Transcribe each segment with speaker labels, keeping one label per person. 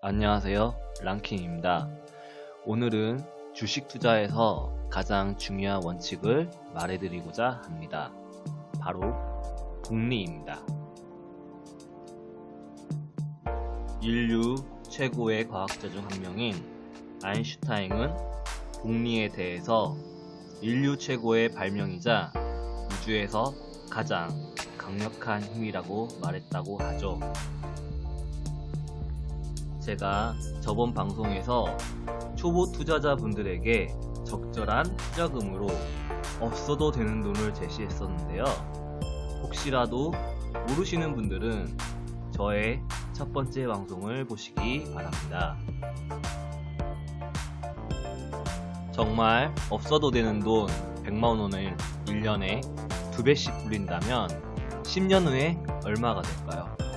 Speaker 1: 안녕하세요. 랑킹입니다. 오늘은 주식 투자에서 가장 중요한 원칙을 말해드리고자 합니다. 바로 복리입니다. 인류 최고의 과학자 중 한 명인 아인슈타인은 복리에 대해서 인류 최고의 발명이자 우주에서 가장 강력한 힘이라고 말했다고 하죠. 제가 저번 방송에서 초보 투자자분들에게 적절한 투자금으로 없어도 되는 돈을 제시했었는데요. 혹시라도 모르시는 분들은 저의 첫 번째 방송을 보시기 바랍니다. 정말 없어도 되는 돈 100만원을 1년에 2배씩 불린다면 10년 후에 얼마가 될까요?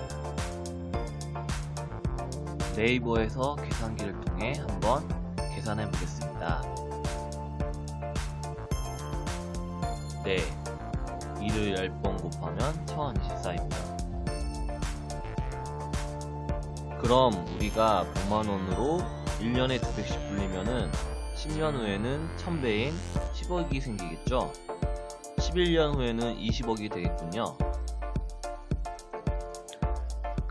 Speaker 1: 네이버에서 계산기를 통해 한번 계산해 보겠습니다. 네, 이를 10번 곱하면 1024입니다. 그럼 우리가 100만원으로 1년에 200씩 불리면은 10년 후에는 1000배인 10억이 생기겠죠? 11년 후에는 20억이 되겠군요.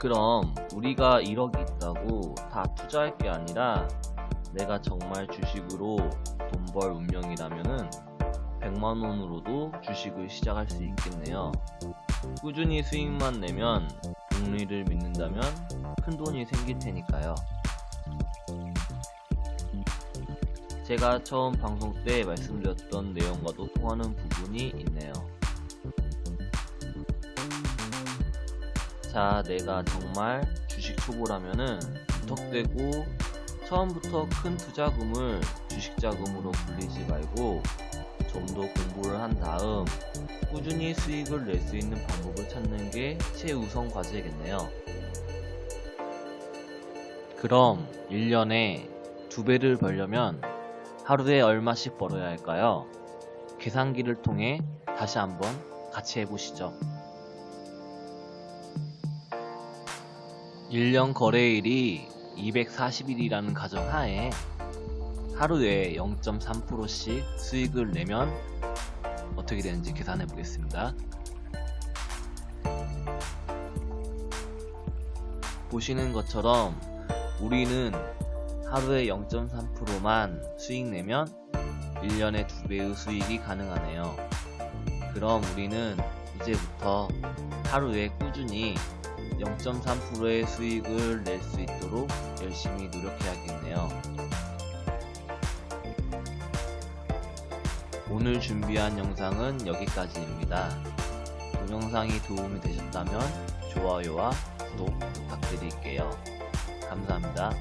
Speaker 1: 그럼 우리가 1억이 있다고 다 투자할 게 아니라 내가 정말 주식으로 돈 벌 운명이라면은 100만 원으로도 주식을 시작할 수 있겠네요. 꾸준히 수익만 내면 복리를 믿는다면 큰 돈이 생길 테니까요. 제가 처음 방송 때 말씀드렸던 내용과도 통하는 부분이 있네요. 자, 내가 정말 주식 초보라면은 무턱대고 처음부터 큰 투자금을 주식 자금으로 불리지 말고 좀 더 공부를 한 다음 꾸준히 수익을 낼 수 있는 방법을 찾는 게 최우선 과제겠네요. 그럼 1년에 두 배를 벌려면 하루에 얼마씩 벌어야 할까요? 계산기를 통해 다시 한번 같이 해보시죠. 1년 거래일이 240일이라는 가정하에 하루에 0.3%씩 수익을 내면 어떻게 되는지 계산해 보겠습니다. 보시는 것처럼 우리는 하루에 0.3%만 수익 내면 1년에 2배의 수익이 가능하네요. 그럼 우리는 이제부터 하루에 꾸준히 0.3%의 수익을 낼 수 있도록 열심히 노력해야겠네요. 오늘 준비한 영상은 여기까지입니다. 동영상이 도움이 되셨다면 좋아요와 구독 부탁드릴게요. 감사합니다.